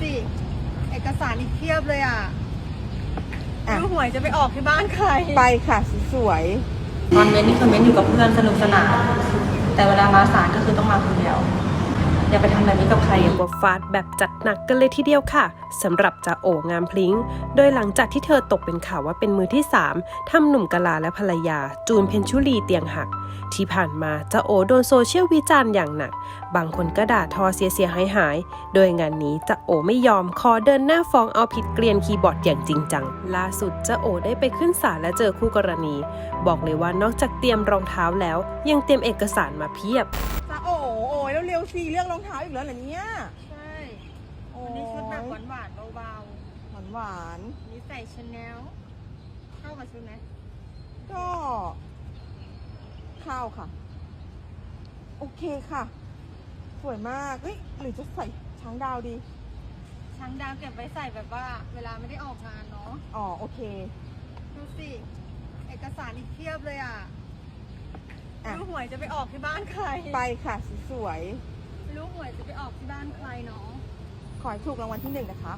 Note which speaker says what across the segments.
Speaker 1: สิ เอกสารอีกเพียบเลยอะ
Speaker 2: อะ
Speaker 1: ดูหวยจะไปออกที่บ้านใคร
Speaker 2: ไปค่ะสวย
Speaker 3: ตอนเม้นนี่คือเม้นอยู่กับเพื่อนสนุกสนานแต่เวลามาศาลก็คือต้องมาคนเดียว อย่าไปทำแบบนี้กับใคร
Speaker 4: เรียกว่าฟาดแบบจัดหนักกันเลยทีเดียวค่ะสำหรับจ่าโองามพลิงโดยหลังจากที่เธอตกเป็นข่าวว่าเป็นมือที่ 3ทำหนุ่มกะลาและภรรยา จูนเพนชุลีเตียงหัก ที่ผ่านมาจ่าโอโดนโซเชียลวิจารณ์อย่างหนัก บางคนก็ด่าทอเสียเสียหายหายๆโดยงานนี้จ่าโอไม่ยอมขอเดินหน้าฟ้องเอาผิดเกลียนคีย์บอร์ดอย่างจริงจังล่าสุดจ่าโอได้ไปขึ้นศาลและเจอคู่กรณี บอกเลยว่านอกจากเตรียมรองเท้าแล้ว ยังเตรียมเอกสารมาเพียบ
Speaker 2: อ้ยเร็วๆสิเลือกรองเท้าอีกแล้วเหรอเนี่ย
Speaker 1: ใช่
Speaker 2: โอ้
Speaker 1: วันนี้ชุดแบบหวานหวานๆเบา
Speaker 2: หวานหวาน
Speaker 1: ๆนี่ใส่ชาแนลเข้ากับชุดไหม
Speaker 2: ๆก็ ข้าวค่ะ โอเคค่ะ สวยมากเฮ้ยหรือจะใส่ช้างดาวดี
Speaker 1: ช้างดาวเก็บไว้ใส่แบบว่า เวลาไม่ได้ออกงานเนาะ
Speaker 2: อ๋อ โอเค
Speaker 1: ดูสิ เอกสารอีกเพียบเลยอะ
Speaker 2: อะ
Speaker 1: ดูหวยจะไปออกที่บ้านใคร
Speaker 2: ไปค่ะ สวย
Speaker 1: ไม่รู้หวยจะไปออกที่บ้านใครเนาะ
Speaker 2: ๆขอให้ถูกรางวัลที่หนึ่งนะคะ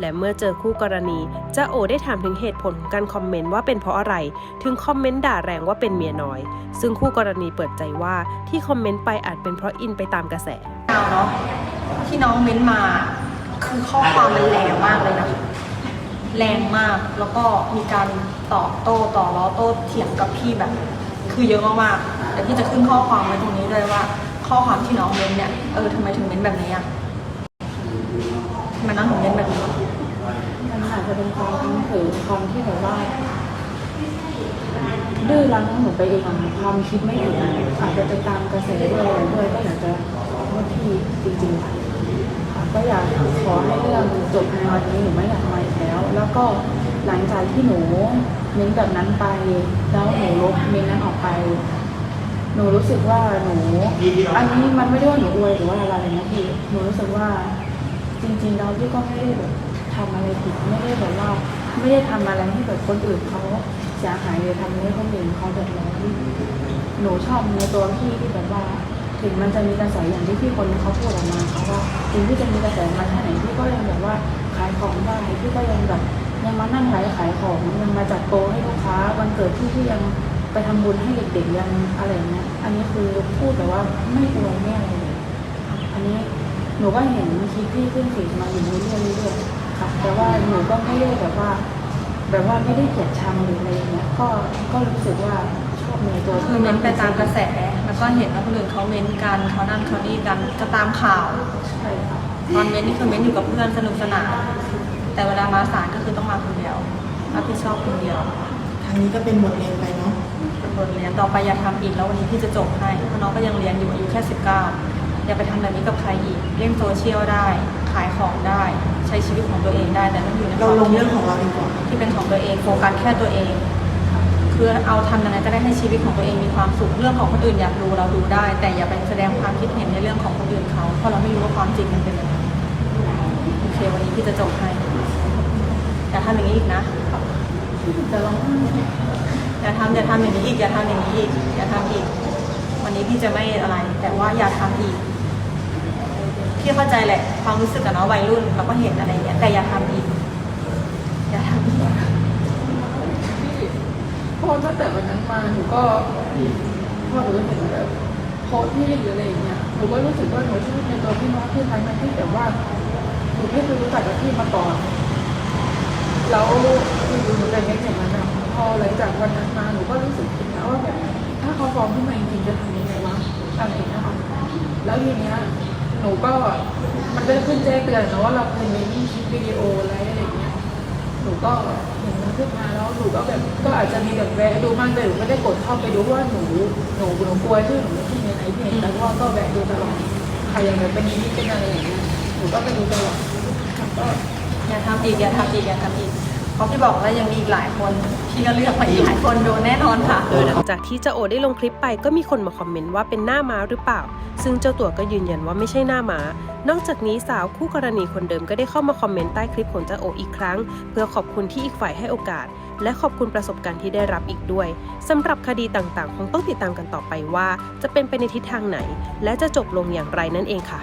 Speaker 4: และเมื่อเจอคู่กรณีจ้าโอได้ถามถึงเหตุผลของการคอมเมนต์ว่าเป็นเพราะอะไร ถึงคอมเมนต์ด่าแรงว่าเป็นเมียน้อย ซึ่งคู่กรณีเปิดใจว่าที่คอมเมนต์ไปอาจเป็นเพราะอินไปตามกระแส
Speaker 3: ดาวเนาะที่น้องเม้นมาคือข้อความมันแรงมากเลยนะ แรงมากแล้วก็มีการตอบโต้ต่อล้อโต้เถียงกับพี่แบบ คือเยอะมากๆแต่พี่จะขึ้นข้อความไว้ตรงนี้เลยว่า ข้อความที่น้องเม้นเนี่ยเออทำไมถึงเม้นแบบนี้อะทำไมน้องถึงเม้นแบบนี้
Speaker 5: มันอาจจะเป็นความทั้งถือความที่แบบว่าดื้อรั้นของหนูไปเองความคิดไม่ถึงอาจจะไปตามกระแสด้วยอะไรด้วยก็อยากจะขอโทษพี่จริงๆค่ะก็อยากขอให้เรื่องจบในวันนี้หนูไม่อยากมาอีกแล้ว แล้วก็ หลังจากที่หนูเม้นแบบนั้นไป แล้วหนูลบเม้นนั้นออกไป หนูรู้สึกว่าหนู อันนี้มันไม่ได้ว่าหนูอวยหรือว่าอะไรนะพี่หนูรู้สึกว่า จริงๆแล้วพี่ก็ไม่ได้แบบทำอะไรผิดไม่ได้แบบว่าไม่ได้ทำอะไรให้แบบคนอื่นเขาเสียหายหรือทำให้คนอื่นเขาเดือดร้อนหนูชอบในตัวพี่ที่แบบว่าถึงมันจะมีกระแสอย่างที่พี่คนนึงเขาพูดออกมาเขาว่าถึงที่จะมีกระแสมาแค่ไหนพี่ก็ยังแบบว่าขายของได้พี่ก็ยังแบบ ยังมานั่งขายขายของยังมาจัดโปรให้ลูกค้า วันเกิดพี่ที่ยังไปทำบุญให้เด็กๆยังอะไรอย่างเงี้ยอันนี้คือพูดแบบว่าไม่อวยไม่อะไรเลยอันนี้หนูก็เห็นคลิปที่ขึ้นฟีดมาอยู่เรื่อยๆเรื่อยๆค่ะ แต่ว่าหนูก็ไม่ได้แบบว่า แบบว่าไม่ได้เกลียดชังหรืออะไรอย่างเงี้ยก็ก็รู้สึกว่าชอบในตัว
Speaker 3: คือเม้นไปตามกระแส แล้วก็เห็นว่าคนอื่นเขาเม้นกันเขานั่นเขานี่กันก็ตามข่าว
Speaker 5: ใช่ค่ะ
Speaker 3: ตอนเม้นนี่คือเม้นอยู่กับเพื่อนสนุกสนาน แต่เวลามาศาลก็คือต้องมาคนเดียวรับผิดชอบคนเดียว
Speaker 6: ทางนี้ก็เป็นบทเรียนไปเนาะ
Speaker 3: เป็นบทเรียนต่อไปอย่าทำอีกแล้ววันนี้พี่จะจบให้เพราะน้องก็ยังเรียนอยู่อายุแค่ 19 อย่าไปทำแบบนี้กับใครอีกเล่นโซเชียลได้ขายของได้ใช้ชีวิตของตัวเองได้แต่ต้องอยู่ในค
Speaker 6: เรา
Speaker 3: วาม
Speaker 6: ลงเรื่องของเราดีกว่า
Speaker 3: ที่เป็นของตัวเองโฟกัสแค่ตัวเอง คือเอาทำยังไงก็ได้ให้ชีวิตของตัวเองมีความสุขเรื่องของคนอื่นอยากดูเราดูได้ แต่อย่าไปแสดงความคิดเห็นในเรื่องของคนอื่นเขาเพราะเราไม่รู้ว่าความจริงมันเป็นยังไงโอเควันนี้พี่จะจบให้ อย่าทำอย่างนี้อีกนะ
Speaker 5: จะลอง
Speaker 3: อย่าทำอย่าทำอย่างนี้อีกอย่าทำอย่างนี้อีกอย่าทำอีก วันนี้พี่จะไม่อะไร แต่ว่าอย่าทำอีกพี่เข้าใจแหละความรู้สึกอะเนาะวัยรุ่นเราก็เห็นอะไรอย่างเงี้ยแต่อย่าทำอีกอย่าทำอีก
Speaker 5: เพราะตั้งแต่วันนั้นมาหนูก็พอหนูเห็นแบบโพสที่หรืออะไรอย่างเงี้ยหนูก็รู้สึกว่าหนูชอบในตัวพี่น้องพี่ทั้งนั้นที่แต่ว่าหนูไม่เคยรู้จักกับพี่มาก่อน แล้วอยู่ๆหนูเป็นอย่างนั้นอะพอหลังจากวันนั้นมาหนูก็รู้สึกผิดนะว่าแบบถ้าเขาฟ้องขึ้นมาจริงๆจะทำยังไงวะอะไรอย่างเงี้ยค่ะแล้วทีเนี้ยหนูก็มันก็ขึ้นแจ้งเตือนนะว่าเราเคยมีคลิปวิดีโออะไรอะไรอย่างเงี้ยหนูก็เห็นมันขึ้นมาแล้วหนูก็แบบก็อาจจะมีแบบแวะดูบ้างแต่หนูไม่ได้กดเข้าไปดูว่าหนูหนูหนูกลัวชื่อหนูไม่ขึ้นในไหนเพจแต่ว่าก็แวะดูตลอดใครอย่างแบบเป็นนี้เป็นอะไรอย่างเงี้ยหนูก็ไปดูตลอดก็
Speaker 3: อย่าทำอีกอย่าทำอีกอย่าทำอีกเพราะพี่บอกว่ายังมีอีกหลายคนพี่ก็เลือกมาอีกหลายคนโดนแน่นอนค่ะ
Speaker 4: โดยหลังจากที่เจ้าโอได้ลงคลิปไปก็มีคนมาคอมเมนต์ว่าเป็นหน้าม้าหรือเปล่า ซึ่งเจ้าตัวก็ยืนยันว่าไม่ใช่หน้าม้า นอกจากนี้สาวคู่กรณีคนเดิมก็ได้เข้ามาคอมเมนต์ใต้คลิปของเจ้าโออีกครั้ง เพื่อขอบคุณที่อีกฝ่ายให้โอกาส และขอบคุณประสบการณ์ที่ได้รับอีกด้วยสำหรับคดีต่างๆ คงต้องติดตามกันต่อไปว่า จะเป็นไปในทิศทางไหน และจะจบลงอย่างไรนั่นเองค่ะ